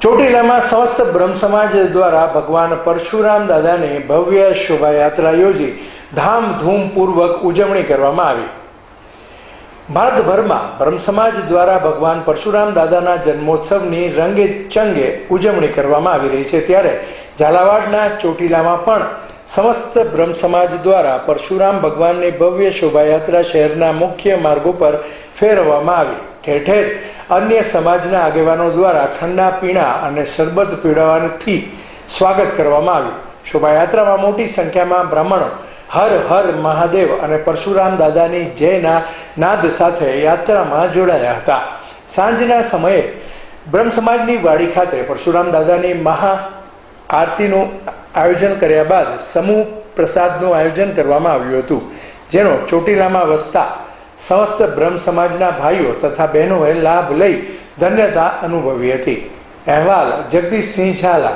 ચોટીલામાં સમસ્ત બ્રહ્મ સમાજ દ્વારા ભગવાન પરશુરામ દાદાની ભવ્ય શોભાયાત્રા યોજી ધામધૂમપૂર્વક ઉજવણી કરવામાં આવી. ભારતભરમાં બ્રહ્મ સમાજ દ્વારા ભગવાન પરશુરામ દાદાના જન્મોત્સવની રંગે ચંગે ઉજવણી કરવામાં આવી રહી છે. ત્યારે ઝાલાવાડના ચોટીલામાં પણ સમસ્ત બ્રહ્મ સમાજ દ્વારા પરશુરામ ભગવાનની ભવ્ય શોભાયાત્રા શહેરના મુખ્ય માર્ગો પર ફેરવવામાં આવી. ઠેર ઠેર અન્ય સમાજના આગેવાનો દ્વારા ઠંડા પીણા અને શરબત પીવડાવવાથી સ્વાગત કરવામાં આવ્યું. શોભાયાત્રામાં મોટી સંખ્યામાં બ્રાહ્મણો હર હર મહાદેવ અને પરશુરામ દાદાની જયના નાદ સાથે યાત્રામાં જોડાયા હતા. સાંજના સમયે બ્રહ્મ સમાજની વાડી ખાતે પરશુરામ દાદાની મહા આરતીનું આયોજન કર્યા બાદ સમૂહ પ્રસાદનું આયોજન કરવામાં આવ્યું હતું, જેનો ચોટીલામાં વસતા સમસ્ત બ્રહ્મ સમાજના ભાઈઓ તથા બહેનોએ લાભ લઈ ધન્યતા અનુભવી હતી. અહેવાલ જગદીશસિંહ ઝાલા.